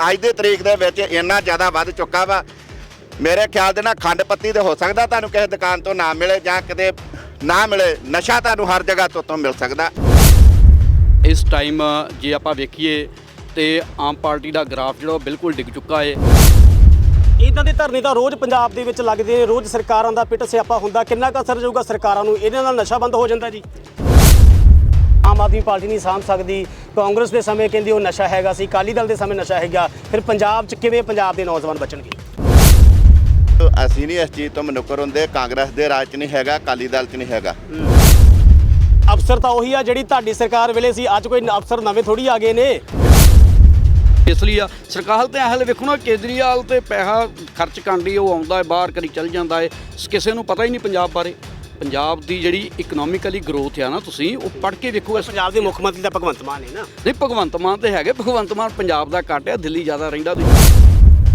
ਅੱਜ ਦੇ ਤਰੀਕ ਦੇ ਵਿੱਚ ਇੰਨਾ ਜ਼ਿਆਦਾ ਵੱਧ ਚੁੱਕਾ ਵਾ। ਮੇਰੇ ਖਿਆਲ ਦੇ ਨਾਲ ਖੰਡ ਪੱਤੀ ਤੇ ਹੋ ਸਕਦਾ ਤੁਹਾਨੂੰ ਕਿਸੇ ਦੁਕਾਨ ਤੋਂ ਨਾ ਮਿਲੇ ਜਾਂ ਕਿਤੇ ਨਾ ਮਿਲੇ। ਨਸ਼ਾ ਤੁਹਾਨੂੰ ਹਰ ਜਗ੍ਹਾ ਤੋਂ ਤੋਂ ਮਿਲ ਸਕਦਾ। ਇਸ ਟਾਈਮ ਜੇ ਆਪਾਂ ਵੇਖੀਏ ਤੇ ਆਮ ਪਾਰਟੀ ਦਾ ਗ੍ਰਾਫ ਜਿਹੜਾ ਉਹ ਬਿਲਕੁਲ ਡਿੱਗ ਚੁੱਕਾ ਹੈ ਇਦਾਂ ਦੇ ਧਰਨੇ ਤਾਂ ਰੋਜ਼ ਪੰਜਾਬ ਦੇ ਵਿੱਚ ਲੱਗਦੇ ਨੇ ਰੋਜ਼ ਸਰਕਾਰਾਂ ਦਾ ਪਿੱਟ ਸਿਆਪਾ ਹੁੰਦਾ। ਕਿੰਨਾ ਕੁ ਅਸਰ ਜਾਊਗਾ ਸਰਕਾਰਾਂ ਨੂੰ? ਇਹਦੇ ਨਾਲ ਨਸ਼ਾ ਬੰਦ ਹੋ ਜਾਂਦਾ ਜੀ। ਆਮ ਆਦਮੀ ਪਾਰਟੀ ਨਹੀਂ ਸਾਂਭ ਸਕਦੀ। ਕਾਂਗਰਸ ਦੇ ਸਮੇਂ ਕਹਿੰਦੀ ਉਹ ਨਸ਼ਾ ਹੈਗਾ ਸੀ ਅਕਾਲੀ ਦਲ ਦੇ ਸਮੇਂ ਨਸ਼ਾ ਹੈਗਾ। ਫਿਰ ਪੰਜਾਬ 'ਚ ਕਿਵੇਂ ਪੰਜਾਬ ਦੇ ਨੌਜਵਾਨ ਬਚਣਗੇ? ਅਸੀਂ ਨਹੀਂ ਇਸ ਚੀਜ਼ ਤੋਂ ਮਨੁੱਕਰ ਹੁੰਦੇ ਕਾਂਗਰਸ ਦੇ ਰਾਜ 'ਚ ਨਹੀਂ ਹੈਗਾ ਅਕਾਲੀ ਦਲ 'ਚ ਨਹੀਂ ਹੈਗਾ। ਅਫਸਰ ਤਾਂ ਉਹੀ ਆ ਜਿਹੜੀ ਤੁਹਾਡੀ ਸਰਕਾਰ ਵੇਲੇ ਸੀ ਅੱਜ ਕੋਈ ਅਫਸਰ ਨਵੇਂ ਥੋੜੀ ਆ ਗਏ ਨੇ। ਇਸ ਲਈ ਆ ਸਰਕਾਰ ਤੇ ਹਾਲੇ ਵੇਖੋ ਨਾ ਕੇਜਰੀਵਾਲ ਤੇ ਪੈਸਾ ਖਰਚ ਕਰਨ ਲਈ ਉਹ ਆਉਂਦਾ ਹੈ ਬਾਹਰ ਕਦੀ ਚੱਲ ਜਾਂਦਾ ਹੈ। ਕਿਸੇ ਨੂੰ ਪਤਾ ਹੀ ਨਹੀਂ ਪੰਜਾਬ ਬਾਰੇ। ਪੰਜਾਬ ਦੀ ਜਿਹੜੀ ਇਕਨੋਮਿਕਲੀ ਗਰੋਥ ਆ ਨਾ ਤੁਸੀਂ ਉਹ ਪੜ੍ਹ ਕੇ ਵੇਖੋ ਇਸ ਪੰਜਾਬ ਦੇ ਮੁੱਖ ਮੰਤਰੀ ਤਾਂ ਭਗਵੰਤ ਮਾਨ ਨੇ ਨਾ। ਨਹੀਂ ਭਗਵੰਤ ਮਾਨ ਤੇ ਹੈਗੇ ਭਗਵੰਤ ਮਾਨ ਪੰਜਾਬ ਦਾ ਘੱਟ ਆ ਦਿੱਲੀ ਜ਼ਿਆਦਾ ਰਹਿੰਦਾ ਤੁਸੀਂ।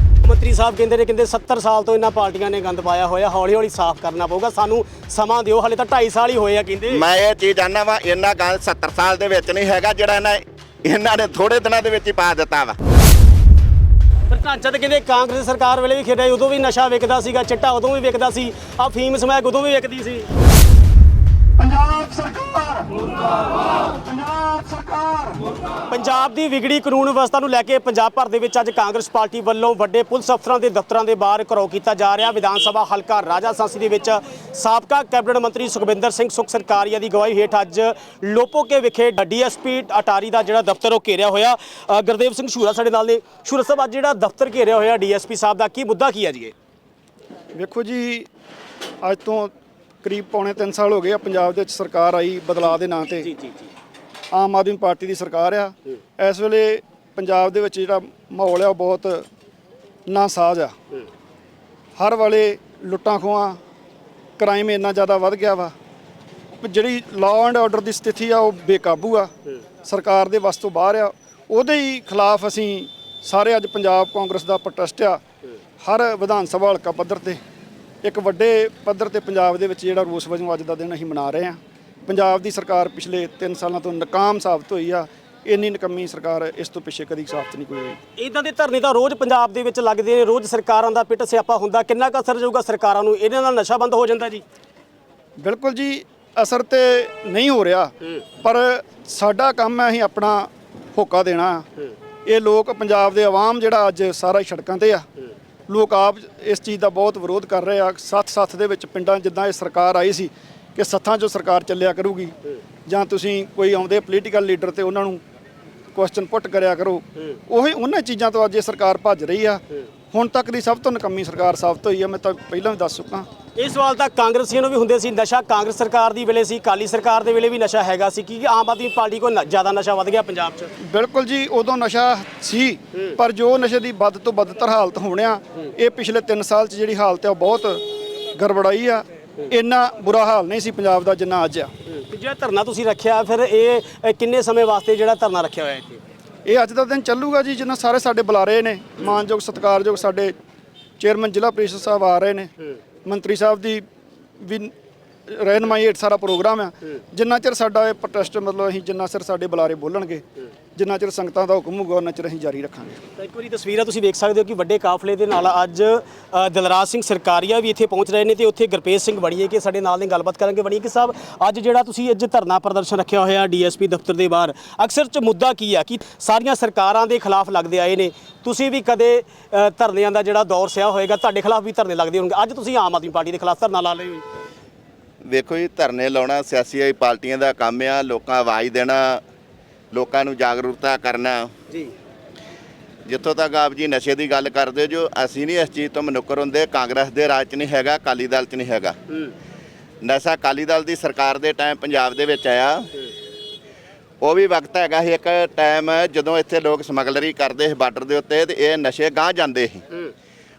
ਮੁੱਖ ਮੰਤਰੀ ਸਾਹਿਬ ਕਹਿੰਦੇ ਨੇ ਕਹਿੰਦੇ 70 ਸਾਲ ਤੋਂ ਇਹਨਾਂ ਪਾਰਟੀਆਂ ਨੇ ਗੰਦ ਪਾਇਆ ਹੋਇਆ ਹੌਲੀ ਹੌਲੀ ਸਾਫ਼ ਕਰਨਾ ਪਊਗਾ ਸਾਨੂੰ ਸਮਾਂ ਦਿਓ ਹਲੇ ਤਾਂ 2.5 ਸਾਲ ਹੀ ਹੋਏ ਆ ਕਹਿੰਦੇ। ਮੈਂ ਇਹ ਚੀਜ਼ ਜਾਣਦਾ ਵਾ ਇੰਨਾ ਗੱਲ 70 ਸਾਲ ਦੇ ਵਿੱਚ ਨਹੀਂ ਹੈਗਾ ਜਿਹੜਾ ਇਹਨਾਂ ਇਹਨਾਂ ਨੇ ਥੋੜੇ ਦਿਨਾਂ ਦੇ ਵਿੱਚ ਹੀ ਪਾ ਦਿੱਤਾ ਵਾ। ਪਰ ਢਾਂਚਾ ਤਾਂ ਕਹਿੰਦੇ ਕਾਂਗਰਸ ਸਰਕਾਰ ਵੇਲੇ ਵੀ ਖੇਡਿਆ ਉਦੋਂ ਵੀ ਨਸ਼ਾ ਵਿਕਦਾ ਸੀਗਾ, ਚਿੱਟਾ ਉਦੋਂ ਵੀ ਵਿਕਦਾ ਸੀ ਆ ਫੀਮ ਸਮੈਕ ਉਦੋਂ ਵੀ ਵਿਕਦੀ ਸੀ। ਪੰਜਾਬ ਸਰਕਾਰ ਮੁਰਦਾਬਾਦ ਪੰਜਾਬ ਸਰਕਾਰ। ਪੰਜਾਬ ਦੀ ਵਿਗੜੀ ਕਾਨੂੰਨ ਵਿਵਸਥਾ ਨੂੰ ਲੈ ਕੇ ਪੰਜਾਬ ਭਰ ਦੇ ਵਿੱਚ ਅੱਜ ਕਾਂਗਰਸ ਪਾਰਟੀ ਵੱਲੋਂ ਵੱਡੇ ਪੁਲਿਸ ਅਫਸਰਾਂ ਦੇ ਦਫ਼ਤਰਾਂ ਦੇ ਬਾਹਰ ਘਰੋ ਕੀਤਾ ਜਾ ਰਿਹਾ ਵਿਧਾਨ ਸਭਾ ਹਲਕਾ ਰਾਜਾ ਸਾਂਸੀ ਦੇ ਵਿੱਚ। ਸਾਬਕਾ ਕੈਬਨਿਟ ਮੰਤਰੀ ਸੁਖਬਿੰਦਰ ਸਿੰਘ ਸੁਖ ਸਰਕਾਰੀਆ ਦੀ ਗਵਾਹੀ ਹੇਠ ਅੱਜ ਲੋਪੋਕੇ ਵਿਖੇ ਡੀਐਸਪੀ ਅਟਾਰੀ ਦਾ ਜਿਹੜਾ ਦਫ਼ਤਰ ਉਹ ਘੇਰਿਆ ਹੋਇਆ। ਗੁਰਦੇਵ ਸਿੰਘ ਸ਼ੂਰਾ ਸਾਡੇ ਨਾਲ ਨੇ। ਸ਼ੂਰਾ ਸਾਹਿਬ ਅੱਜ ਜਿਹੜਾ ਦਫ਼ਤਰ ਘੇਰਿਆ ਹੋਇਆ ਡੀਐਸਪੀ ਸਾਹਿਬ ਦਾ ਕੀ ਮੁੱਦਾ ਕੀ ਹੈ ਜੀ ਇਹ? ਵੇਖੋ ਜੀ ਅੱਜ ਤੋਂ ਕਰੀਬ ਪੌਣੇ 3 ਸਾਲ ਹੋ ਗਏ ਆ ਪੰਜਾਬ ਦੇ ਵਿੱਚ ਸਰਕਾਰ ਆਈ ਬਦਲਾਅ ਦੇ ਨਾਂ ਤੇ। ਜੀ ਜੀ। ਆਮ ਆਦਮੀ ਪਾਰਟੀ ਦੀ ਸਰਕਾਰ ਆ। ਇਸ ਵੇਲੇ ਪੰਜਾਬ ਦੇ ਵਿੱਚ ਜਿਹੜਾ ਮਾਹੌਲ ਆ ਉਹ ਬਹੁਤ ਨਾਸਾਜ਼ ਆ। ਹਰ ਵੇਲੇ ਲੁੱਟਾਂ ਖੋਹਾਂ ਕ੍ਰਾਈਮ ਇੰਨਾ ਜ਼ਿਆਦਾ ਵੱਧ ਗਿਆ ਵਾ। ਜਿਹੜੀ ਲਾਅ ਐਂਡ ਆਰਡਰ ਦੀ ਸਥਿਤੀ ਆ ਉਹ ਬੇਕਾਬੂ ਆ। ਸਰਕਾਰ ਦੇ ਵੱਸ ਤੋਂ ਬਾਹਰ ਆ। ਉਹਦੇ ਹੀ ਖਿਲਾਫ ਅਸੀਂ ਸਾਰੇ ਅੱਜ ਪੰਜਾਬ ਕਾਂਗਰਸ ਦਾ ਪ੍ਰੋਟੈਸਟ ਆ। ਹਰ ਵਿਧਾਨ ਸਭਾ ਹਲਕਾ ਪੱਧਰ ਤੇ। ਇੱਕ ਵੱਡੇ ਪੱਧਰ ਤੇ ਪੰਜਾਬ ਦੇ ਵਿੱਚ ਜਿਹੜਾ ਰੋਸ ਵਜੋਂ ਅੱਜ ਦਾ ਦਿਨ ਅਸੀਂ ਮਨਾ ਰਹੇ ਹਾਂ ਪੰਜਾਬ ਦੀ ਸਰਕਾਰ ਪਿਛਲੇ 3 ਸਾਲਾਂ ਤੋਂ ਨਾਕਾਮ ਸਾਬਤ ਹੋਈ ਆ। ਇੰਨੀ ਨਕਮੀ ਸਰਕਾਰ ਇਸ ਤੋਂ ਪਿੱਛੇ ਕਦੀ ਸਾਬਤ ਨਹੀਂ ਕੋਈ ਹੋਈ। ਇਦਾਂ ਦੇ ਧਰਨੇ ਤਾਂ ਰੋਜ਼ ਪੰਜਾਬ ਦੇ ਵਿੱਚ ਲੱਗਦੇ ਨੇ ਰੋਜ਼ ਸਰਕਾਰਾਂ ਦਾ ਪਿੱਟ ਸਿਆਪਾ ਹੁੰਦਾ। ਕਿੰਨਾ ਕੁ ਅਸਰ ਜਾਊਗਾ ਸਰਕਾਰਾਂ ਨੂੰ? ਇਹਦੇ ਨਾਲ ਨਸ਼ਾ ਬੰਦ ਹੋ ਜਾਂਦਾ ਜੀ। ਬਿਲਕੁਲ ਜੀ ਅਸਰ ਤੇ ਨਹੀਂ ਹੋ ਰਿਹਾ। ਪਰ ਸਾਡਾ ਕੰਮ ਹੈ ਅਸੀਂ ਆਪਣਾ ਹੋਕਾ ਦੇਣਾ। ਇਹ ਲੋਕ ਪੰਜਾਬ ਦੇ ਆਵਾਮ ਜਿਹੜਾ ਅੱਜ ਸਾਰਾ ਸੜਕਾਂ ਤੇ ਆ। ਲੋਕ ਆਪ ਇਸ ਚੀਜ਼ ਦਾ ਬਹੁਤ ਵਿਰੋਧ ਕਰ ਰਹੇ ਆ। ਸੱਥ ਸੱਥ ਦੇ ਵਿੱਚ ਪਿੰਡਾਂ ਜਿੱਦਾਂ ਇਹ ਸਰਕਾਰ ਆਈ ਸੀ ਕਿ ਸੱਥਾਂ 'ਚੋਂ ਸਰਕਾਰ ਚੱਲਿਆ ਕਰੂਗੀ ਜਾਂ ਤੁਸੀਂ ਕੋਈ ਆਉਂਦੇ ਪੋਲੀਟੀਕਲ ਲੀਡਰ ਤੇ ਉਹਨਾਂ ਨੂੰ ਕੁਐਸਚਨ ਪੁੱਟ ਕਰਿਆ ਕਰੋ। ਉਹੀ ਉਹਨਾਂ ਚੀਜ਼ਾਂ ਤੋਂ ਅੱਜ ਇਹ ਸਰਕਾਰ ਭੱਜ ਰਹੀ ਆ। ਹੁਣ ਤੱਕ ਦੀ ਸਭ ਤੋਂ ਨਕਮੀ ਸਰਕਾਰ ਸਾਬਤ ਹੋਈ ਆ ਮੈਂ ਤਾਂ ਪਹਿਲਾਂ ਵੀ ਦੱਸ ਚੁੱਕਾ। ਇਹ ਸਵਾਲ ਤਾਂ ਕਾਂਗਰਸੀਆਂ ਨੂੰ ਵੀ ਹੁੰਦੇ ਸੀ। ਨਸ਼ਾ ਕਾਂਗਰਸ ਸਰਕਾਰ ਦੀ ਵੇਲੇ ਸੀ ਕਾਲੀ ਸਰਕਾਰ ਦੇ ਵੇਲੇ ਵੀ ਨਸ਼ਾ ਹੈਗਾ ਸੀ। ਕਿ ਆਮ ਆਦਮੀ ਪਾਰਟੀ ਕੋਲ ਜ਼ਿਆਦਾ ਨਸ਼ਾ ਵੱਧ ਗਿਆ ਪੰਜਾਬ 'ਚ? ਬਿਲਕੁਲ ਜੀ ਉਦੋਂ ਨਸ਼ਾ ਸੀ ਪਰ ਜੋ ਨਸ਼ੇ ਦੀ ਵੱਧ ਤੋਂ ਵੱਧਤਰ ਹਾਲਤ ਹੋਣਿਆ ਇਹ ਪਿਛਲੇ 3 ਸਾਲ 'ਚ ਜਿਹੜੀ ਹਾਲਤ ਹੈ ਉਹ ਬਹੁਤ ਗੜਬੜਾਈ ਆ। ਇੰਨਾ ਬੁਰਾ ਹਾਲ ਨਹੀਂ ਸੀ ਪੰਜਾਬ ਦਾ ਜਿੰਨਾ ਅੱਜ ਆ। ਤੇ ਜਿਹੜਾ ਧਰਨਾ ਤੁਸੀਂ ਰੱਖਿਆ ਫਿਰ ਇਹ ਕਿੰਨੇ ਸਮੇਂ ਵਾਸਤੇ ਜਿਹੜਾ ਧਰਨਾ ਰੱਖਿਆ ਹੋਇਆ ਇੱਥੇ? ਇਹ ਅੱਜ ਦਾ ਦਿਨ ਚੱਲੂਗਾ ਜੀ ਜਿੰਨਾ ਸਾਰੇ ਸਾਡੇ ਬੁਲਾਰੇ ਨੇ ਮਾਨਯੋਗ ਸਤਿਕਾਰਯੋਗ ਸਾਡੇ ਚੇਅਰਮੈਨ ਜ਼ਿਲ੍ਹਾ ਪ੍ਰੀਸ਼ਦ ਸਾਹਿਬ ਆ ਰਹੇ ਨੇ। ਮੰਤਰੀ ਸਾਹਿਬ ਦੀ ਵੀ ਰਹਿਨਮਾਈ ਹੇਠ ਸਾਰਾ ਪ੍ਰੋਗਰਾਮ ਆ। ਜਿੰਨਾ ਚਿਰ ਸਾਡਾ ਇਹ ਪ੍ਰੋਟੈਸਟ ਮਤਲਬ ਅਸੀਂ ਜਿੰਨਾ ਚਿਰ ਸਾਡੇ ਬੁਲਾਰੇ ਬੋਲਣਗੇ ਜਿੰਨਾ ਚਿਰ ਸੰਗਤਾਂ ਦਾ ਹੁਕਮ ਹੋਊਗਾ ਉਹਨਾਂ ਚਿਰ ਅਸੀਂ ਜਾਰੀ ਰੱਖਾਂਗੇ। ਤਾਂ ਇੱਕ ਵਾਰੀ ਤਸਵੀਰਾਂ ਤੁਸੀਂ ਵੇਖ ਸਕਦੇ ਹੋ ਕਿ ਵੱਡੇ ਕਾਫਲੇ ਦੇ ਨਾਲ ਅੱਜ ਅ, ਦਿਲਰਾਜ ਸਿੰਘ ਸਰਕਾਰੀਆ ਵੀ ਇੱਥੇ ਪਹੁੰਚ ਰਹੇ ਨੇ ਤੇ ਉੱਥੇ ਗੁਰਪ੍ਰੀਤ ਸਿੰਘ ਬਣੀਏ ਕਿ ਸਾਡੇ ਨਾਲ ਨੇ ਗੱਲਬਾਤ ਕਰਾਂਗੇ। ਬਣੀਏ ਕਿ ਸਾਹਿਬ ਅੱਜ ਜਿਹੜਾ ਤੁਸੀਂ ਅੱਜ ਧਰਨਾ ਪ੍ਰਦਰਸ਼ਨ ਰੱਖਿਆ ਹੋਇਆ ਡੀਐਸਪੀ ਦਫ਼ਤਰ ਦੇ ਬਾਹਰ ਅਕਸਰ ਚ ਮੁੱਦਾ ਕੀ ਆ ਕਿ ਸਾਰੀਆਂ ਸਰਕਾਰਾਂ ਦੇ ਖਿਲਾਫ ਲੱਗਦੇ ਆਏ ਨੇ। ਤੁਸੀਂ ਵੀ ਕਦੇ ਅ, ਧਰਨਿਆਂ ਦਾ ਜਿਹੜਾ ਦੌਰ ਸਿਆ ਹੋਏਗਾ ਤੁਹਾਡੇ ਖਿਲਾਫ ਵੀ ਧਰਨੇ ਲੱਗਦੇ ਹੋਣਗੇ। ਅੱਜ ਤੁਸੀਂ ਆਮ ਆਦਮੀ ਪਾਰਟੀ ਦੇ ਖਿਲਾਫ ਧਰਨਾ ਲਾ ਰਹੇ ਹੋ ਵੇਖੋ ਜੀ ਧਰਨੇ ਲਾਉਣਾ ਸਿਆਸੀ ਪਾਰਟੀਆਂ ਦਾ ਕੰਮ ਆ ਲੋਕਾਂ ਆਵਾਜ਼ ਦੇਣਾ ਲੋਕਾਂ ਨੂੰ ਜਾਗਰੂਕਤਾ ਕਰਨਾ। ਜੀ। ਜਿੱਥੋਂ ਤੱਕ ਆਪ ਜੀ ਨਸ਼ੇ ਦੀ ਗੱਲ ਕਰਦੇ ਜੋ ਅਸੀਂ ਨਹੀਂ ਇਸ ਚੀਜ਼ ਤੋਂ ਮਨੁੱਕਰ ਹੁੰਦੇ ਕਾਂਗਰਸ ਦੇ ਰਾਜ 'ਚ ਨਹੀਂ ਹੈਗਾ ਅਕਾਲੀ ਦਲ 'ਚ ਨਹੀਂ ਹੈਗਾ। ਨਸ਼ਾ ਅਕਾਲੀ ਦਲ ਦੀ ਸਰਕਾਰ ਦੇ ਟਾਈਮ ਪੰਜਾਬ ਦੇ ਵਿੱਚ ਆਇਆ। ਉਹ ਵੀ ਵਕਤ ਹੈਗਾ ਸੀ ਇੱਕ ਟਾਈਮ ਜਦੋਂ ਇੱਥੇ ਲੋਕ ਸਮਗਲਰੀ ਕਰਦੇ ਸੀ ਬਾਰਡਰ ਦੇ ਉੱਤੇ ਤੇ ਇਹ ਨਸ਼ੇ ਗਾਂ ਜਾਂਦੇ ਸੀ।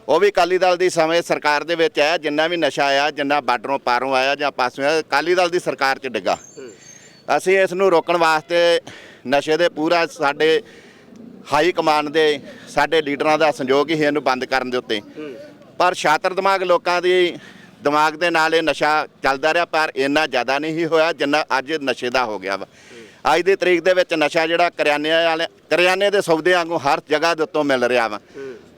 ਉਹ ਵੀ ਅਕਾਲੀ ਦਲ ਦੀ ਸਮੇਂ ਸਰਕਾਰ ਦੇ ਵਿੱਚ ਆਇਆ ਜਿੰਨਾ ਵੀ ਨਸ਼ਾ ਆਇਆ ਜਿੰਨਾ ਬਾਰਡਰੋਂ ਪਾਰੋਂ ਆਇਆ ਜਾਂ ਪਾਸੋਂ ਆਇਆ ਅਕਾਲੀ ਦਲ ਦੀ ਸਰਕਾਰ 'ਚ ਡਿੱਗਾ। ਅਸੀਂ ਇਸ ਨੂੰ ਰੋਕਣ ਵਾਸਤੇ ਨਸ਼ੇ ਦੇ ਪੂਰਾ ਸਾਡੇ ਹਾਈ ਕਮਾਂਡ ਦੇ ਸਾਡੇ ਲੀਡਰਾਂ ਦਾ ਸੰਯੋਗ ਹੀ ਇਹਨੂੰ ਬੰਦ ਕਰਨ ਦੇ ਉੱਤੇ। ਪਰ ਛਾਤਰ ਦਿਮਾਗ ਲੋਕਾਂ ਦੀ ਦਿਮਾਗ ਦੇ ਨਾਲ ਇਹ ਨਸ਼ਾ ਚੱਲਦਾ ਰਿਹਾ ਪਰ ਇੰਨਾ ਜ਼ਿਆਦਾ ਨਹੀਂ ਹੋਇਆ ਜਿੰਨਾ ਅੱਜ ਨਸ਼ੇ ਦਾ ਹੋ ਗਿਆ ਵਾ। ਅੱਜ ਦੀ ਤਰੀਕ ਦੇ ਵਿੱਚ ਨਸ਼ਾ ਜਿਹੜਾ ਕਰਿਆਨੇ ਵਾਲੇ ਕਰਿਆਨੇ ਦੇ ਸੌਦੇ ਵਾਂਗੂ ਹਰ ਜਗ੍ਹਾ ਦੇ ਉੱਤੋਂ ਮਿਲ ਰਿਹਾ ਵਾ।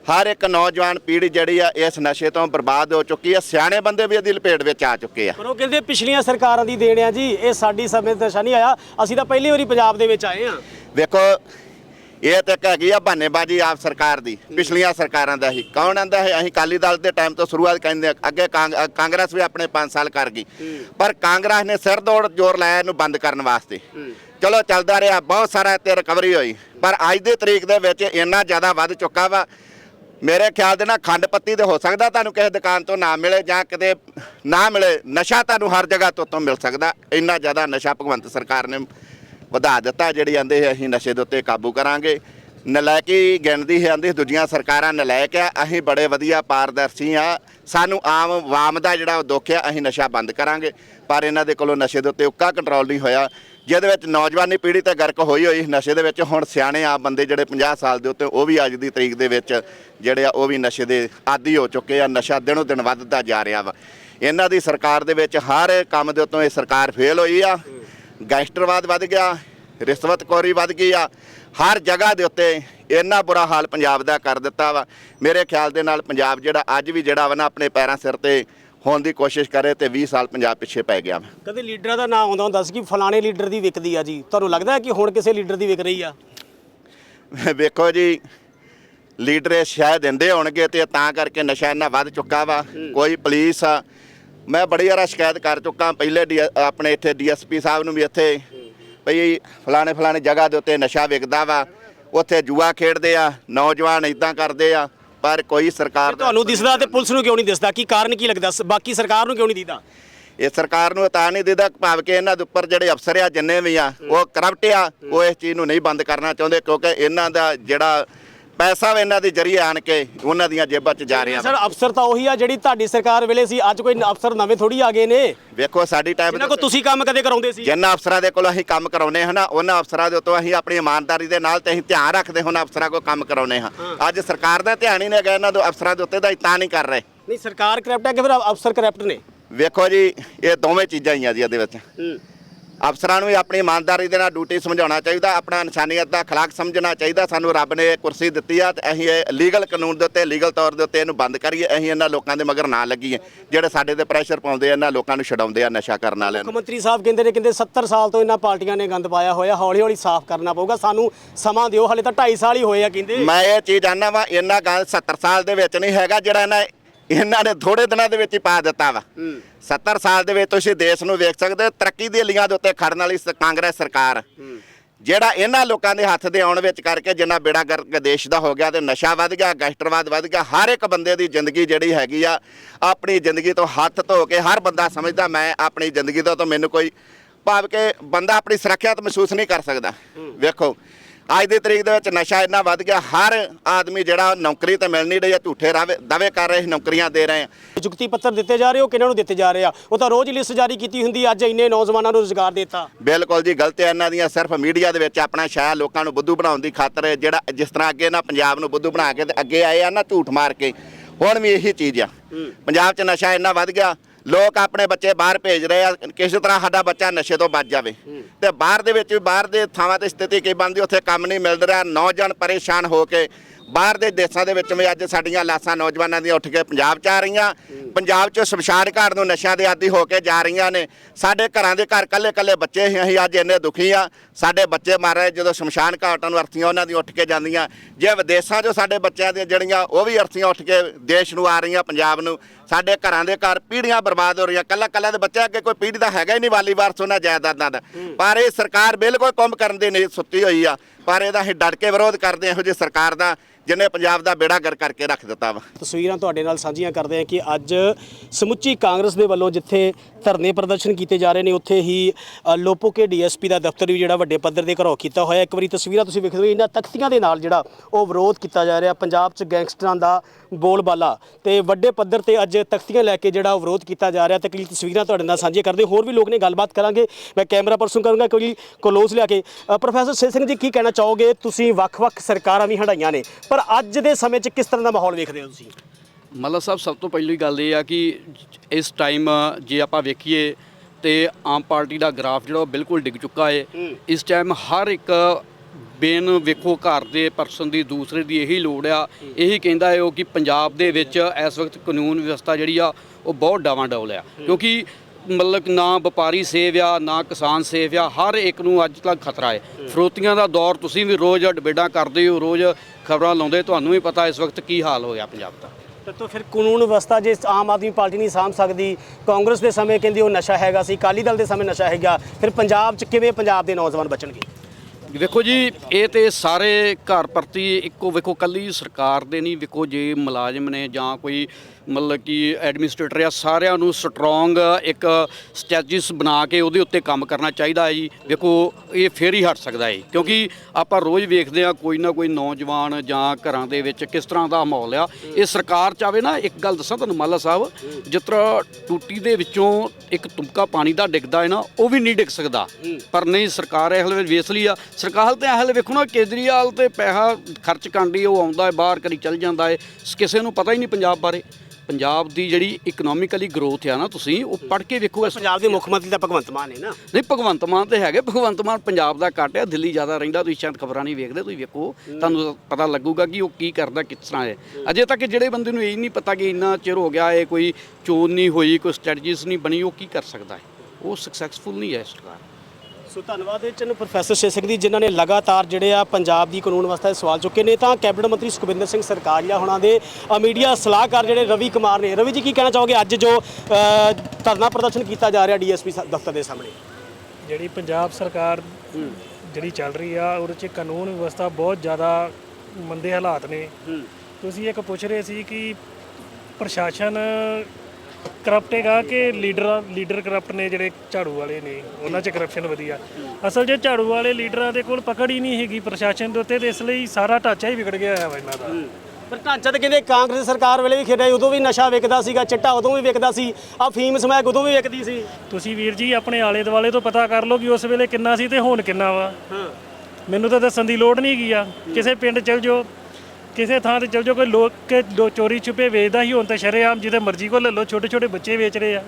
ਹਰ ਇੱਕ ਨੌਜਵਾਨ ਪੀੜ੍ਹੀ ਜਿਹੜੀ ਆ ਇਸ ਨਸ਼ੇ ਤੋਂ ਬਰਬਾਦ ਹੋ ਚੁੱਕੀ ਆ ਸਿਆਣੇ ਬੰਦੇ ਵੀ ਇਹਦੀ ਲਪੇਟ ਵਿੱਚ ਆ ਚੁੱਕੇ ਆ। ਪਰ ਉਹ ਕਹਿੰਦੇ ਪਿਛਲੀਆਂ ਸਰਕਾਰਾਂ ਦੀ ਦੇਣ ਆ ਜੀ ਇਹ ਸਾਡੀ ਸਮੇਂ ਤੇ ਨਸ਼ਾ ਨਹੀਂ ਆਇਆ ਅਸੀਂ ਤਾਂ ਪਹਿਲੀ ਵਾਰੀ ਪੰਜਾਬ ਦੇ ਵਿੱਚ ਆਏ ਆ ਵੇਖੋ ਇਹ ਤਾਂ ਹੈਗੀ ਆ ਬਹਾਨੇਬਾਜ਼ੀ ਆਪ ਸਰਕਾਰ ਦੀ ਪਿਛਲੀਆਂ ਸਰਕਾਰਾਂ ਦਾ ਹੀ। ਕੌਣ ਆਂਦਾ ਹੈ? ਅਸੀਂ ਕਾਲੀ ਦਲ ਦੇ ਟਾਈਮ ਤੋਂ ਸ਼ੁਰੂਆਤ ਕਹਿੰਦੇ ਆ, ਅੱਗੇ ਕਾਂਗਰਸ ਵੀ ਆਪਣੇ 5 ਸਾਲ ਕਰ ਗਈ। ਪਰ ਕਾਂਗਰਸ ਨੇ ਸਿਰ ਦੌੜ ਜ਼ੋਰ ਲਾਇਆ ਇਹਨੂੰ ਬੰਦ ਕਰਨ ਵਾਸਤੇ। ਚਲੋ ਚੱਲਦਾ ਰਿਹਾ ਬਹੁਤ ਸਾਰਾ ਤੇ ਰਿਕਵਰੀ ਹੋਈ। ਪਰ ਅੱਜ ਦੀ ਤਰੀਕ ਦੇ ਵਿੱਚ ਇੰਨਾ ਜ਼ਿਆਦਾ ਵੱਧ ਚੁੱਕਾ ਵਾ ਮੇਰੇ ਖਿਆਲ ਦੇ ਨਾਲ ਖੰਡ ਪੱਤੀ ਤੇ ਹੋ ਸਕਦਾ ਤੁਹਾਨੂੰ ਕਿਸੇ ਦੁਕਾਨ ਤੋਂ ਨਾ ਮਿਲੇ ਜਾਂ ਕਿਤੇ ਨਾ ਮਿਲੇ, ਨਸ਼ਾ ਤੁਹਾਨੂੰ ਹਰ ਜਗ੍ਹਾ ਤੋਂ ਤੋਂ ਮਿਲ ਸਕਦਾ। ਇੰਨਾ ਜ਼ਿਆਦਾ ਨਸ਼ਾ ਭਗਵੰਤ ਸਰਕਾਰ ਨੇ ਵਧਾ ਦਿੱਤਾ, ਜਿਹੜੀ ਆਂਦੇ ਅਸੀਂ ਨਸ਼ੇ ਦੇ ਉੱਤੇ ਕਾਬੂ ਕਰਾਂਗੇ। ਨਲਾਇਕੀ ਗਿਣਦੀ ਹੈ ਆਂਦੇ ਦੂਜੀਆਂ ਸਰਕਾਰਾਂ ਨਲਾਇਕ ਆ, ਅਸੀਂ ਬੜੇ ਵਧੀਆ ਪਾਰਦਰਸ਼ੀ ਆ। ਸਾਨੂੰ ਆਮ ਆਵਾਮ ਦਾ ਜਿਹੜਾ ਦੁੱਖ ਆ, ਅਸੀਂ ਨਸ਼ਾ ਬੰਦ ਕਰਾਂਗੇ। ਪਰ ਇਹਨਾਂ ਦੇ ਕੋਲੋਂ ਨਸ਼ੇ ਦੇ ਉੱਤੇ ਉੱਕਾ ਕੰਟਰੋਲ ਨਹੀਂ ਹੋਇਆ। ਜਿਹਦੇ ਵਿੱਚ ਨੌਜਵਾਨੀ ਪੀੜ੍ਹੀ ਤਾਂ ਗਰਕ ਹੋਈ ਹੋਈ ਨਸ਼ੇ ਦੇ ਵਿੱਚ। ਹੁਣ ਸਿਆਣੇ ਆ ਬੰਦੇ ਜਿਹੜੇ 50 ਸਾਲ ਦੇ ਉੱਤੇ, ਉਹ ਵੀ ਅੱਜ ਦੀ ਤਰੀਕ ਦੇ ਵਿੱਚ ਜਿਹੜੇ ਆ, ਉਹ ਵੀ ਨਸ਼ੇ ਦੇ ਆਦੀ ਹੋ ਚੁੱਕੇ ਆ, ਨਸ਼ਾ ਦਿਨੋਂ ਦਿਨ ਵੱਧਦਾ ਜਾ ਰਿਹਾ ਵਾ। ਇਹਨਾਂ ਦੀ ਸਰਕਾਰ ਦੇ ਵਿੱਚ ਹਰ ਕੰਮ ਦੇ ਉੱਤੋਂ ਇਹ ਸਰਕਾਰ ਫੇਲ ਹੋਈ ਆ। ਗੈਂਗਸਟਰਵਾਦ ਵੱਧ ਗਿਆ ਰਿਸ਼ਵਤਖੋਰੀ ਵੱਧ ਗਈ ਆ। ਹਰ ਜਗ੍ਹਾ ਦੇ ਉੱਤੇ ਇੰਨਾ ਬੁਰਾ ਹਾਲ ਪੰਜਾਬ ਦਾ ਕਰ ਦਿੱਤਾ ਵਾ। ਮੇਰੇ ਖਿਆਲ ਦੇ ਨਾਲ ਪੰਜਾਬ ਜਿਹੜਾ ਅੱਜ ਵੀ ਜਿਹੜਾ ਵਾ ਨਾ, ਆਪਣੇ ਪੈਰਾਂ ਸਿਰ ਤੇ ਹੋਣ ਦੀ ਕੋਸ਼ਿਸ਼ ਕਰੇ ਤੇ 20 ਸਾਲ ਪੰਜਾਬ ਪਿੱਛੇ ਪੈ ਗਿਆ ਵਾ ਕਦੇ ਲੀਡਰਾਂ ਦਾ ਨਾਮ ਆਉਂਦਾ ਹੁੰਦਾ ਸੀ ਕਿ ਫਲਾਣੇ ਲੀਡਰ ਦੀ ਵਿਕਦੀ ਆ ਜੀ। ਤੁਹਾਨੂੰ ਲੱਗਦਾ ਹੈ ਕਿ ਹੁਣ ਕਿਸੇ ਲੀਡਰ ਦੀ ਵਿਕ ਰਹੀ ਆ? ਵੇਖੋ ਜੀ ਲੀਡਰ ਇਹ ਸ਼ਾਇਦ ਦਿੰਦੇ ਹੋਣਗੇ ਤੇ ਤਾਂ ਕਰਕੇ ਨਸ਼ਾ ਇੰਨਾ ਵੱਧ ਚੁੱਕਾ ਵਾ। ਕੋਈ ਪੁਲਿਸ ਆ। ਮੈਂ ਬੜੀ ਵਾਰ ਸ਼ਿਕਾਇਤ ਕਰ ਚੁੱਕਾ। ਪਹਿਲੇ ਆਪਣੇ ਇੱਥੇ ਡੀਐਸਪੀ ਸਾਹਿਬ ਨੂੰ ਵੀ ਇੱਥੇ ਭਈ ਫਲਾਣੇ ਫਲਾਣੇ ਜਗ੍ਹਾ ਦੇ ਉੱਤੇ ਨਸ਼ਾ ਵਿਕਦਾ ਵਾ। ਉੱਥੇ ਜੂਆ ਖੇਡਦੇ ਆ ਨੌਜਵਾਨ ਇਦਾਂ ਕਰਦੇ ਆ। ਪਰ ਕੋਈ ਸਰਕਾਰ ਦਾ ਤੁਹਾਨੂੰ ਦਿਸਦਾ ਤੇ ਪੁਲਿਸ ਨੂੰ ਕਿਉਂ ਨਹੀਂ ਦਿਸਦਾ? ਕੀ ਕਾਰਨ ਕੀ ਲੱਗਦਾ? ਸ- ਬਾਕੀ ਸਰਕਾਰ ਨੂੰ ਕਿਉਂ ਨਹੀਂ ਦਿਸਦਾ ਇਹ ਸਰਕਾਰ ਨੂੰ ਤਾਂ ਨਹੀਂ ਦੇਦਾ ਭਾਵ ਕਿ ਇਹਨਾਂ ਦੇ ਉੱਪਰ ਜਿਹੜੇ ਅਫਸਰ ਆ ਜਿੰਨੇ ਵੀ ਆ ਉਹ ਕਰਪਟ ਆ ਉਹ ਇਸ ਚੀਜ਼ ਨੂੰ ਨਹੀਂ ਬੰਦ ਕਰਨਾ ਚਾਹੁੰਦੇ ਕਿਉਂਕਿ ਇਹਨਾਂ ਦਾ ਜਿਹੜਾ ਪੈਸਾ ਵਾ ਇਹਨਾਂ ਦੇ ਜਰੀਏ ਆਣ ਕੇ ਉਹਨਾਂ ਦੀਆਂ ਜੇਬਾਂ 'ਚ ਜਾ ਰਿਹਾ ਸਰ। ਅਫਸਰ ਤਾਂ ਉਹੀ ਆ ਜਿਹੜੀ ਤੁਹਾਡੀ ਸਰਕਾਰ ਵੇਲੇ ਸੀ। ਅੱਜ ਕੋਈ ਅਫਸਰ ਨਵੇਂ ਥੋੜੀ ਆ ਗਏ ਨੇ। ਵੇਖੋ ਸਾਡੀ ਟਾਈਮ ਜਿਨ੍ਹਾਂ ਕੋ ਤੁਸੀਂ ਕੰਮ ਕਦੇ ਕਰਾਉਂਦੇ ਸੀ। ਜਿੰਨਾ ਅਫਸਰਾਂ ਦੇ ਕੋਲ ਅਸੀਂ ਕੰਮ ਕਰਾਉਨੇ ਹਾਂ ਨਾ ਉਹਨਾਂ ਅਫਸਰਾਂ ਦੇ ਉੱਤੋਂ ਅਸੀਂ ਆਪਣੀ ਇਮਾਨਦਾਰੀ ਦੇ ਨਾਲ ਤੇ ਅਸੀਂ ਧਿਆਨ ਰੱਖਦੇ ਹੁਣ ਅਫਸਰਾਂ ਕੋਲ ਕੰਮ ਕਰਾਉਨੇ ਹਾਂ। ਅੱਜ ਸਰਕਾਰ ਦਾ ਧਿਆਨ ਹੀ ਨਹੀਂ ਹੈਗਾ ਇਹਨਾਂ ਦੇ ਅਫਸਰਾਂ ਦੇ ਉੱਤੇ ਤਾਂ ਅਸੀਂ ਤਾਂ ਨਹੀਂ ਕਰ ਰਹੇ। ਨਹੀਂ ਸਰਕਾਰ ਕਰਪਟ ਹੈ ਕਿ ਫਿਰ ਅਫਸਰ ਕਰਪਟ ਨੇ? ਵੇਖੋ ਜੀ ਇਹ ਦੋਵੇਂ ਚੀਜ਼ਾਂ ਹੀ ਆ ਜੀ ਇਹਦੇ ਵਿੱਚ। ਅਫਸਰਾਂ ਨੂੰ ਵੀ ਆਪਣੀ ਇਮਾਨਦਾਰੀ ਦੇ ਨਾਲ ਡਿਊਟੀ ਸਮਝਾਉਣਾ ਚਾਹੀਦਾ ਆਪਣਾ ਇਨਸਾਨੀਅਤ ਦਾ ਖਲਾਕ ਸਮਝਣਾ ਚਾਹੀਦਾ। ਸਾਨੂੰ ਰੱਬ ਨੇ ਕੁਰਸੀ ਦਿੱਤੀ ਆ ਤੇ ਅਸੀਂ ਇਹ ਲੀਗਲ ਕਾਨੂੰਨ ਦੇ ਉੱਤੇ ਲੀਗਲ ਤੌਰ ਦੇ ਉੱਤੇ ਇਹਨੂੰ ਬੰਦ ਕਰੀਏ। ਅਸੀਂ ਇਹਨਾਂ ਲੋਕਾਂ ਦੇ ਮਗਰ ਨਾ ਲੱਗੀਏ। ਜਿਹੜੇ ਸਾਡੇ ਤੇ ਪ੍ਰੈਸ਼ਰ ਪਾਉਂਦੇ ਆ ਇਹਨਾਂ ਲੋਕਾਂ ਨੂੰ ਛਡਾਉਂਦੇ ਆ ਨਸ਼ਾ ਕਰਨ ਵਾਲਿਆਂ ਨੂੰ। ਮੁੱਖ ਮੰਤਰੀ ਸਾਹਿਬ ਕਹਿੰਦੇ ਨੇ ਕਹਿੰਦੇ 70 ਸਾਲ ਤੋਂ ਇਹਨਾਂ ਪਾਰਟੀਆਂ ਨੇ ਗੰਦ ਪਾਇਆ ਹੋਇਆ ਹੌਲੀ ਹੌਲੀ ਸਾਫ਼ ਕਰਨਾ ਪਊਗਾ। ਸਾਨੂੰ ਸਮਾਂ ਦਿਓ ਹਲੇ ਤਾਂ 2.5 ਸਾਲ ਹੀ ਹੋਏ ਆ ਕਹਿੰਦੇ। ਮੈਂ ਇਹ ਚੀਜ਼ ਆਨਾ ਵਾ ਇਹਨਾਂ ਗੱਲ 70 ਸਾਲ ਦੇ ਵਿੱਚ ਨਹੀਂ ਹੈਗਾ ਜਿਹੜਾ ਇਹਨਾਂ ਇਹਨਾਂ ਨੇ ਥੋੜੇ ਦਿਨਾਂ ਦੇ ਵਿੱਚ ਹੀ ਪਾ ਦਿੱਤਾ ਵਾ। 70 ਸਾਲ ਦੇ ਵਿੱਚ ਤੁਸੀਂ ਦੇਸ਼ ਨੂੰ ਵੇਖ ਸਕਦੇ ਹੋ ਤਰੱਕੀ ਦੀ ਲੀਆਂ ਦੇ ਉੱਤੇ ਖੜਨ ਵਾਲੀ ਕਾਂਗਰਸ ਸਰਕਾਰ। ਜਿਹੜਾ ਇਹਨਾਂ ਲੋਕਾਂ ਦੇ ਹੱਥ ਦੇ ਆਉਣ ਵਿੱਚ ਕਰਕੇ ਜਿੰਨਾ ਬੇੜਾ ਗਰਕ ਦੇਸ਼ ਦਾ ਹੋ ਗਿਆ ਤੇ ਨਸ਼ਾ ਵੱਧ ਗਿਆ ਗੈਂਗਸਟਰਵਾਦ ਵੱਧ ਗਿਆ ਹਰ ਇੱਕ ਬੰਦੇ ਦੀ ਜ਼ਿੰਦਗੀ ਜਿਹੜੀ ਹੈਗੀ ਆ ਆਪਣੀ ਜ਼ਿੰਦਗੀ ਤੋਂ ਹੱਥ ਧੋ ਕੇ ਹਰ ਬੰਦਾ ਸਮਝਦਾ ਮੈਂ ਆਪਣੀ ਜ਼ਿੰਦਗੀ ਤੋਂ ਤਾਂ ਮੈਨੂੰ ਕੋਈ ਭਾਵ ਕਿ ਬੰਦਾ ਆਪਣੀ ਸੁਰੱਖਿਅਤ ਮਹਿਸੂਸ ਨਹੀਂ ਕਰ ਸਕਦਾ। ਵੇਖੋ ਅੱਜ ਦੀ ਤਰੀਕ ਦੇ ਵਿੱਚ ਨਸ਼ਾ ਇੰਨਾ ਵੱਧ ਗਿਆ ਹਰ ਆਦਮੀ ਜਿਹੜਾ ਨੌਕਰੀ ਤੇ ਮਿਲ ਨਹੀਂ ਰਹੀ ਆ ਝੂਠੇ ਰਾਵੇ ਦਾਅਵੇ ਕਰ ਰਹੇ ਨੌਕਰੀਆਂ ਦੇ ਰਹੇ ਆ ਨਿਯੁਕਤੀ ਪੱਤਰ ਦਿੱਤੇ ਜਾ ਰਹੇ ਹੋ ਕਿਹਨਾਂ ਨੂੰ ਦਿੱਤੇ ਜਾ ਰਹੇ ਆ? ਉਹ ਤਾਂ ਰੋਜ਼ ਲਿਸਟ ਜਾਰੀ ਕੀਤੀ ਹੁੰਦੀ ਅੱਜ ਇੰਨੇ ਨੌਜਵਾਨਾਂ ਨੂੰ ਰੋਜ਼ਗਾਰ ਦਿੱਤਾ। ਬਿਲਕੁਲ ਜੀ ਗਲਤ ਹੈ ਇਹਨਾਂ ਦੀਆਂ ਸਿਰਫ ਮੀਡੀਆ ਦੇ ਵਿੱਚ ਆਪਣਾ ਸ਼ਾਇ ਲੋਕਾਂ ਨੂੰ ਬੁੱਧੂ ਬਣਾਉਣ ਦੀ ਖਾਤਰ ਜਿਹੜਾ ਜਿਸ ਤਰ੍ਹਾਂ ਅੱਗੇ ਨਾ ਪੰਜਾਬ ਨੂੰ ਬੁੱਧੂ ਬਣਾ ਕੇ ਤੇ ਅੱਗੇ ਆਏ ਆ ਨਾ ਝੂਠ ਮਾਰ ਕੇ ਹੁਣ ਵੀ ਇਹੀ ਚੀਜ਼ ਆ। ਪੰਜਾਬ 'ਚ ਨਸ਼ਾ ਇੰਨਾ ਵੱਧ ਗਿਆ ਲੋਕ ਆਪਣੇ ਬੱਚੇ ਬਾਹਰ ਭੇਜ ਰਹੇ ਆ ਕਿਸੇ ਤਰ੍ਹਾਂ ਸਾਡਾ ਬੱਚਾ ਨਸ਼ੇ ਤੋਂ ਬਚ ਜਾਵੇ। ਤੇ ਬਾਹਰ ਦੇ ਵਿੱਚ ਵੀ ਬਾਹਰ ਦੇ ਥਾਵਾਂ ਤੇ ਸਥਿਤੀ ਕੀ ਬਣਦੀ ਉੱਥੇ ਕੰਮ ਨਹੀਂ ਮਿਲ ਰਿਹਾ ਨੌਜਵਾਨ ਪਰੇਸ਼ਾਨ ਹੋ ਕੇ ਬਾਹਰ ਦੇ ਦੇਸ਼ਾਂ ਦੇ ਵਿੱਚ ਵੀ ਅੱਜ ਸਾਡੀਆਂ ਲਾਸਾਂ ਨੌਜਵਾਨਾਂ ਦੀਆਂ ਉੱਠ ਕੇ ਪੰਜਾਬ 'ਚ ਆ ਰਹੀਆਂ। ਪੰਜਾਬ 'ਚ ਸ਼ਮਸ਼ਾਨ ਘਾਟ ਨੂੰ ਨਸ਼ਿਆਂ ਦੇ ਆਦੀ ਹੋ ਕੇ ਜਾ ਰਹੀਆਂ ਨੇ। ਸਾਡੇ ਘਰਾਂ ਦੇ ਘਰ ਕੱਲੇ ਕੱਲੇ ਬੱਚੇ ਹੀ ਅਸੀਂ ਅੱਜ ਇੰਨੇ ਦੁਖੀ ਆ। ਸਾਡੇ ਬੱਚੇ ਮਰ ਰਹੇ ਜਦੋਂ ਸ਼ਮਸ਼ਾਨ ਘਾਟਾਂ ਨੂੰ ਅਰਥੀਆਂ ਉਹਨਾਂ ਦੀ ਉੱਠ ਕੇ ਜਾਂਦੀਆਂ। ਜੇ ਵਿਦੇਸ਼ਾਂ 'ਚੋਂ ਸਾਡੇ ਬੱਚਿਆਂ ਦੀਆਂ ਜਿਹੜੀਆਂ ਉਹ ਵੀ ਅਰਥੀਆਂ ਉੱਠ ਕੇ ਦੇਸ਼ ਨੂੰ ਆ ਰਹੀਆਂ ਪੰਜਾਬ ਨੂੰ ਸਾਡੇ ਘਰਾਂ ਦੇ ਘਰ ਪੀੜ੍ਹੀਆਂ ਬਰਬਾਦ ਹੋ ਰਹੀਆਂ। ਕੱਲਾ ਕੱਲਾ ਦੇ ਬੱਚੇ ਅੱਗੇ ਕੋਈ ਪੀੜ੍ਹੀ ਦਾ ਹੈਗਾ ਹੀ ਨਹੀਂ ਵਾਲੀ ਵਾਰਸ ਉਹਨਾਂ ਜਾਇਦਾਦਾਂ ਦਾ। ਪਰ ਇਹ ਸਰਕਾਰ ਬਿਲਕੁਲ ਕੰਮ ਕਰਨ ਦੇ ਨਹੀਂ ਸੁੱਤੀ ਹੋਈ ਆ। ਪਰ ਇਹਦਾ ਅਸੀਂ ਡਟ ਕੇ ਵਿਰੋਧ ਕਰਦੇ ਹਾਂ ਇਹੋ ਜਿਹੀ ਸਰਕਾਰ ਦਾ ਜਿਹਨੇ ਪੰਜਾਬ ਦਾ ਬੇੜਾ ਗਰ ਕਰਕੇ ਰੱਖ ਦਿੱਤਾ ਵਾ। ਤਸਵੀਰਾਂ ਤੁਹਾਡੇ ਨਾਲ ਸਾਂਝੀਆਂ ਕਰਦੇ ਹਾਂ ਕਿ ਅੱਜ ਸਮੁੱਚੀ ਕਾਂਗਰਸ ਦੇ ਵੱਲੋਂ ਜਿੱਥੇ ਧਰਨੇ ਪ੍ਰਦਰਸ਼ਨ ਕੀਤੇ ਜਾ ਰਹੇ ਨੇ ਉੱਥੇ ਹੀ ਅ, ਲੋਪੋਕੇ ਡੀਐਸਪੀ ਦਾ ਦਫ਼ਤਰ ਵੀ ਜਿਹੜਾ ਵੱਡੇ ਪੱਧਰ ਦੇ ਘਰੋਂ ਕੀਤਾ ਹੋਇਆ ਇੱਕ ਵਾਰੀ ਤਸਵੀਰਾਂ ਤੁਸੀਂ ਵੇਖਦੇ ਹੋ ਇਹਨਾਂ ਤਖਤੀਆਂ ਦੇ ਨਾਲ ਜਿਹੜਾ ਉਹ ਵਿਰੋਧ ਕੀਤਾ ਜਾ ਰਿਹਾ ਪੰਜਾਬ 'ਚ ਗੈਂਗਸਟਰਾਂ ਦਾ ਬੋਲਬਾਲਾ ਤੇ ਵੱਡੇ ਪੱਧਰ ਤੇ ਅੱਜ ਤਖਤੀਆਂ ਲੈ ਕੇ ਜਿਹੜਾ ਉਹ ਵਿਰੋਧ ਕੀਤਾ ਜਾ ਰਿਹਾ। ਤੇ ਕਈ ਤਸਵੀਰਾਂ ਤੁਹਾਡੇ ਨਾਲ ਸਾਂਝੀਆਂ ਕਰਦੇ ਹੋਰ ਵੀ ਲੋਕ ਨੇ ਗੱਲਬਾਤ ਕਰਾਂਗੇ। ਮੈਂ ਕੈਮਰਾ ਪਰਸਨ ਕਰੂੰਗਾ ਕੋਈ ਕਲੋਜ਼ ਲਿਆ ਕੇ। ਪ੍ਰੋਫੈਸਰ ਸੇ ਸਿੰਘ ਜੀ ਕੀ ਕਹਿਣਾ ਚਾਹੋਗੇ? ਤੁਸੀਂ ਵੱਖ-ਵੱਖ ਸਰਕਾਰਾਂ ਵੀ ਹੰਡਾਈਆਂ ਨੇ। ਪਰ ਅੱਜ ਦੇ ਸਮੇਂ 'ਚ ਕਿਸ ਤਰ੍ਹਾਂ ਦਾ ਮਾਹੌਲ ਵੇਖਦੇ ਹੋ ਤੁਸੀਂ? ਮੱਲਾ ਸਾਹਿਬ ਸਭ ਤੋਂ ਪਹਿਲੀ ਗੱਲ ਇਹ ਆ ਕਿ ਇਸ ਟਾਈਮ ਜੇ ਆਪਾਂ ਵੇਖੀਏ ਤੇ ਆਮ ਪਾਰਟੀ ਦਾ ਗ੍ਰਾਫ ਜਿਹੜਾ ਉਹ ਬਿਲਕੁਲ ਡਿੱਗ ਚੁੱਕਾ ਹੈ। ਇਸ ਟਾਈਮ ਹਰ ਇੱਕ ਬੇਨ ਵੇਖੋ ਘਰ ਦੇ ਪਰਸਨ ਦੀ ਦੂਸਰੇ ਦੀ ਇਹੀ ਲੋੜ ਆ। ਇਹੀ ਕਹਿੰਦਾ ਹੈ ਉਹ ਕਿ ਪੰਜਾਬ ਦੇ ਵਿੱਚ ਇਸ ਵਕਤ ਕਾਨੂੰਨ ਵਿਵਸਥਾ ਜਿਹੜੀ ਆ ਉਹ ਬਹੁਤ ਡਾਵਾਂਡੋਲ ਆ। ਕਿਉਂਕਿ ਮਤਲਬ ਨਾ ਵਪਾਰੀ ਸੇਵ ਆ ਨਾ ਕਿਸਾਨ ਸੇਵ ਆ ਹਰ ਇੱਕ ਨੂੰ ਅੱਜ ਤੱਕ ਖਤਰਾ ਹੈ। ਫਰੋਤੀਆਂ ਦਾ ਦੌਰ ਤੁਸੀਂ ਵੀ ਰੋਜ਼ ਡਿਬੇਟਾਂ ਕਰਦੇ ਹੋ ਰੋਜ਼ ਖਬਰਾਂ ਲਾਉਂਦੇ ਤੁਹਾਨੂੰ ਵੀ ਪਤਾ ਇਸ ਵਕਤ ਕੀ ਹਾਲ ਹੋਇਆ ਪੰਜਾਬ ਦਾ। ਤੇ ਤੋਂ ਫਿਰ ਕਾਨੂੰਨ ਵਿਵਸਥਾ ਜੇ ਆਮ ਆਦਮੀ ਪਾਰਟੀ ਨਹੀਂ ਸਾਂਭ ਸਕਦੀ ਕਾਂਗਰਸ ਦੇ ਸਮੇਂ ਕਹਿੰਦੀ ਉਹ ਨਸ਼ਾ ਹੈਗਾ ਸੀ ਅਕਾਲੀ ਦਲ ਦੇ ਸਮੇਂ ਨਸ਼ਾ ਹੈਗਾ ਫਿਰ ਪੰਜਾਬ 'ਚ ਕਿਵੇਂ ਪੰਜਾਬ ਦੇ ਨੌਜਵਾਨ ਬਚਣਗੇ? ਵੇਖੋ ਜੀ ਇਹ ਤੇ ਸਾਰੇ ਘਰ ਪ੍ਰਤੀ ਇੱਕੋ ਵੇਖੋ ਕੱਲੀ ਸਰਕਾਰ ਦੇ ਨਹੀਂ ਵੇਖੋ ਜੇ ਮੁਲਾਜ਼ਮ ਨੇ ਜਾਂ ਕੋਈ ਮਤਲਬ ਕਿ ਐਡਮਿਨਿਸਟ੍ਰੇਟਰ ਆ, ਸਾਰਿਆਂ ਨੂੰ ਸਟਰੋਂਗ ਇੱਕ ਸਟ੍ਰੈਟਜੀਸ ਬਣਾ ਕੇ ਉਹਦੇ ਉੱਤੇ ਕੰਮ ਕਰਨਾ ਚਾਹੀਦਾ ਹੈ ਜੀ। ਦੇਖੋ ਇਹ ਫੇਰ ਹੀ ਹਟ ਸਕਦਾ ਹੈ। ਕਿਉਂਕਿ ਆਪਾਂ ਰੋਜ਼ ਵੇਖਦੇ ਆ ਕੋਈ ਨਾ ਕੋਈ ਨੌਜਵਾਨ ਜਾਂ ਘਰਾਂ ਦੇ ਵਿੱਚ ਕਿਸ ਤਰ੍ਹਾਂ ਦਾ ਮਾਹੌਲ ਆ। ਇਹ ਸਰਕਾਰ ਚਾਵੇ ਨਾ, ਇੱਕ ਗੱਲ ਦੱਸਾਂ ਤੁਹਾਨੂੰ ਮਾਲਾ ਸਾਹਿਬ, ਜਿਸ ਤਰ੍ਹਾਂ ਟੂਟੀ ਦੇ ਵਿੱਚੋਂ ਇੱਕ ਤੁਮਕਾ ਪਾਣੀ ਦਾ ਡਿੱਗਦਾ ਹੈ ਨਾ, ਉਹ ਵੀ ਨਹੀਂ ਡਿੱਗ ਸਕਦਾ। ਪਰ ਨਹੀਂ, ਸਰਕਾਰ ਇਹ ਹਲੇ ਵੇਸ ਲਈ ਆ। ਸਰਕਾਰ ਤੇ ਇਹ ਹਲੇ ਵੇਖੋ ਨਾ, ਕੇਜਰੀਵਾਲ ਤੇ ਪੈਸਾ ਖਰਚ ਕਰਨ ਲਈ ਉਹ ਆਉਂਦਾ ਹੈ, ਬਾਹਰ ਕਰੀ ਚੱਲ ਜਾਂਦਾ ਹੈ। ਕਿਸੇ ਨੂੰ ਪਤਾ ਹੀ ਨਹੀਂ ਪੰਜਾਬ ਬਾਰੇ। ਪੰਜਾਬ ਦੀ ਜਿਹੜੀ ਇਕਨੋਮਿਕਲੀ ਗਰੋਥ ਆ ਨਾ ਤੁਸੀਂ ਉਹ ਪੜ੍ਹ ਕੇ ਵੇਖੋ ਇਸ ਪੰਜਾਬ ਦੇ ਮੁੱਖ ਮੰਤਰੀ ਤਾਂ ਭਗਵੰਤ ਮਾਨ ਨੇ ਨਾ। ਨਹੀਂ ਭਗਵੰਤ ਮਾਨ ਤੇ ਹੈਗੇ। ਭਗਵੰਤ ਮਾਨ ਪੰਜਾਬ ਦਾ ਘੱਟ ਆ ਦਿੱਲੀ ਜ਼ਿਆਦਾ ਰਹਿੰਦਾ ਤੁਸੀਂ ਸ਼ਾਇਦ ਖਬਰਾਂ ਨਹੀਂ ਵੇਖਦੇ ਤੁਸੀਂ ਵੇਖੋ। ਤੁਹਾਨੂੰ ਪਤਾ ਲੱਗੂਗਾ ਕਿ ਉਹ ਕੀ ਕਰਦਾ ਕਿਸ ਤਰ੍ਹਾਂ ਹੈ। ਅਜੇ ਤੱਕ ਜਿਹੜੇ ਬੰਦੇ ਨੂੰ ਇਹ ਨਹੀਂ ਪਤਾ ਕਿ ਇੰਨਾ ਚਿਰ ਹੋ ਗਿਆ ਇਹ ਕੋਈ ਚੋਣ ਨਹੀਂ ਹੋਈ ਕੋਈ ਸਟ੍ਰੈਟਜੀਸ ਨਹੀਂ ਬਣੀ ਉਹ ਕੀ ਕਰ ਸਕਦਾ ਹੈ? ਉਹ ਸਕਸੈਸਫੁਲ ਨਹੀਂ ਹੈ ਸਰਕਾਰ ਸੋ ਧੰਨਵਾਦ ਇਹ ਚੰਨ ਪ੍ਰੋਫੈਸਰ ਸ਼ੇਸ਼ਕ ਦੀ ਜਿਨ੍ਹਾਂ ਨੇ ਲਗਾਤਾਰ ਜਿਹੜੇ ਆ ਪੰਜਾਬ ਦੀ ਕਾਨੂੰਨ ਵਿਵਸਥਾ ਦੇ ਸਵਾਲ ਚੁੱਕੇ ਨੇ। ਤਾਂ ਕੈਬਨਿਟ ਮੰਤਰੀ ਸੁਖਬਿੰਦਰ ਸਿੰਘ ਸਰਕਾਰੀਆ ਹੋਣਾ ਦੇ ਮੀਡੀਆ ਸਲਾਹਕਾਰ ਜਿਹੜੇ ਰਵੀ ਕੁਮਾਰ ਨੇ। ਰਵੀ ਜੀ ਕੀ ਕਹਿਣਾ ਚਾਹੋਗੇ? ਅੱਜ ਜੋ ਧਰਨਾ ਪ੍ਰਦਰਸ਼ਨ ਕੀਤਾ ਜਾ ਰਿਹਾ ਡੀਐਸਪੀ ਦਫ਼ਤਰ ਦੇ ਸਾਹਮਣੇ। ਜਿਹੜੀ ਪੰਜਾਬ ਸਰਕਾਰ ਜਿਹੜੀ ਚੱਲ ਰਹੀ ਆ ਉਹਦੇ 'ਚ ਕਾਨੂੰਨ ਵਿਵਸਥਾ ਬਹੁਤ ਜ਼ਿਆਦਾ ਮੰਦੇ ਹਾਲਾਤ ਨੇ। ਤੁਸੀਂ ਇੱਕ ਪੁੱਛ ਰਹੇ ਸੀ ਕਿ ਪ੍ਰਸ਼ਾਸਨ ਕਰਪਟ ਹੈਗਾ ਕਿ ਲੀਡਰ ਲੀਡਰ ਕਰਪਟ ਨੇ ਜਿਹੜੇ ਝਾੜੂ ਵਾਲੇ ਨੇ ਉਹਨਾਂ 'ਚ ਕਰਪਸ਼ਨ ਵਧੀਆ। ਅਸਲ 'ਚ ਝਾੜੂ ਵਾਲੇ ਲੀਡਰਾਂ ਦੇ ਕੋਲ ਪਕੜ ਹੀ ਨਹੀਂ ਹੈਗੀ ਪ੍ਰਸ਼ਾਸਨ ਦੇ ਉੱਤੇ ਤੇ ਇਸ ਲਈ ਸਾਰਾ ਢਾਂਚਾ ਹੀ ਵਿਗੜ ਗਿਆ ਹੋਇਆ ਵਾ ਇਹਨਾਂ ਦਾ। ਪਰ ਢਾਂਚਾ ਤਾਂ ਕਹਿੰਦੇ ਕਾਂਗਰਸ ਸਰਕਾਰ ਵੇਲੇ ਵੀ ਖੇਡਿਆ ਉਦੋਂ ਵੀ ਨਸ਼ਾ ਵਿਕਦਾ ਸੀਗਾ ਚਿੱਟਾ ਉਦੋਂ ਵੀ ਵਿਕਦਾ ਸੀ ਆ ਫੀਮ ਸਮੈਕ ਉਦੋਂ ਵੀ ਵਿਕਦੀ ਸੀ। ਤੁਸੀਂ ਵੀਰ ਜੀ ਆਪਣੇ ਆਲੇ ਦੁਆਲੇ ਤੋਂ ਪਤਾ ਕਰ ਲਓ ਕਿ ਉਸ ਵੇਲੇ ਕਿੰਨਾ ਸੀ ਤੇ ਹੁਣ ਕਿੰਨਾ ਵਾ। ਹਾਂ। ਮੈਨੂੰ ਤਾਂ ਦੱਸਣ ਦੀ ਲੋੜ ਨਹੀਂ ਹੈਗੀ ਆ ਕਿਸੇ ਪਿੰਡ ਚਲ ਜਾਓ ਕਿਸੇ ਥਾਂ ਤੇ ਚਲ ਜਾਓ ਕੋਈ ਲੋਕ ਕੇ ਲੋ- ਚੋਰੀ ਛੁਪੇ ਵੇਚਦਾ ਹੀ ਹੁਣ ਤਾਂ ਸ਼ਰੇਆਮ ਜਿਹਦੇ ਮਰਜ਼ੀ ਕੋਲ ਲੈ ਲਓ ਛੋਟੇ ਛੋਟੇ ਬੱਚੇ ਵੇਚ ਰਹੇ ਆ।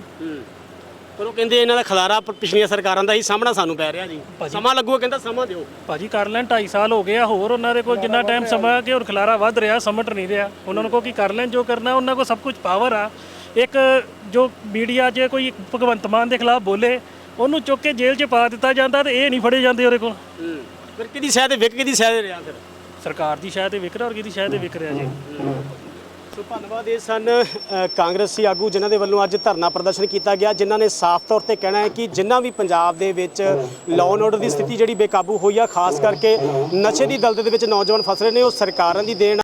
ਪਰ ਉਹ ਕਹਿੰਦੇ ਇਹਨਾਂ ਦਾ ਖਲਾਰਾ ਪਿਛਲੀਆਂ ਸਰਕਾਰਾਂ ਦਾ ਹੀ ਸਾਹਮਣਾ ਸਾਨੂੰ ਪੈ ਰਿਹਾ ਜੀ। ਸਮਾਂ ਲੱਗੂਗਾ ਕਹਿੰਦਾ ਸਮਾਂ ਦਿਓ। ਭਾਜੀ ਕਰ ਲੈਣ 2.5 ਸਾਲ ਹੋ ਗਏ ਆ ਹੋਰ ਉਹਨਾਂ ਦੇ ਕੋਲ ਜਿੰਨਾ ਟਾਈਮ ਸਮਾਂ ਕਿ ਹੋਰ ਖਲਾਰਾ ਵੱਧ ਰਿਹਾ ਸਮਟ ਨਹੀਂ ਰਿਹਾ। ਉਹਨਾਂ ਨੂੰ ਕੋ ਕੀ ਕਰ ਲੈਣ ਜੋ ਕਰਨਾ ਉਹਨਾਂ ਕੋਲ ਸਭ ਕੁਝ ਪਾਵਰ ਆ। ਇੱਕ ਜੋ ਮੀਡੀਆ 'ਚ ਕੋਈ ਭਗਵੰਤ ਮਾਨ ਦੇ ਖਿਲਾਫ ਬੋਲੇ ਉਹਨੂੰ ਚੁੱਕ ਕੇ ਜੇਲ੍ਹ 'ਚ ਪਾ ਦਿੱਤਾ ਜਾਂਦਾ ਤੇ ਇਹ ਨਹੀਂ ਫੜੇ ਜਾਂਦੇ ਉਹਦੇ ਕੋਲ। ਫਿਰ ਕਿਹਦੀ ਸ਼ਾਇਦ ਵਿਕ ਕਿਹਦੀ ਸ਼ਾਇਦ ਰਿਹਾ ਫਿਰ? ਸਰਕਾਰ ਦੀ ਸ਼ਾਇਦ ਇਹ ਵਿਕ ਰਿਹਾ ਔਰ ਕਿਹਦੀ ਸ਼ਾਇਦ ਇਹ ਵਿਕ ਰਿਹਾ ਜੀ। ਸੋ ਧੰਨਵਾਦ ਇਹ ਸਨ ਕਾਂਗਰਸੀ ਆਗੂ, ਜਿਨ੍ਹਾਂ ਦੇ ਵੱਲੋਂ ਅੱਜ ਧਰਨਾ ਪ੍ਰਦਰਸ਼ਨ ਕੀਤਾ ਗਿਆ, ਜਿਨ੍ਹਾਂ ਨੇ ਸਾਫ਼ ਤੌਰ ਤੇ ਕਹਿਣਾ ਹੈ ਕਿ ਜਿੰਨਾ ਵੀ ਪੰਜਾਬ ਦੇ ਵਿੱਚ ਲਾਅ ਐਂਡ ਆਰਡਰ ਦੀ ਸਥਿਤੀ ਜਿਹੜੀ ਬੇਕਾਬੂ ਹੋਈ ਆ, ਖਾਸ ਕਰਕੇ ਨਸ਼ੇ ਦੀ ਦਲਦਲ ਦੇ ਵਿੱਚ ਨੌਜਵਾਨ ਫਸ ਰਹੇ ਨੇ, ਉਹ ਸਰਕਾਰਾਂ ਦੀ ਦੇਣ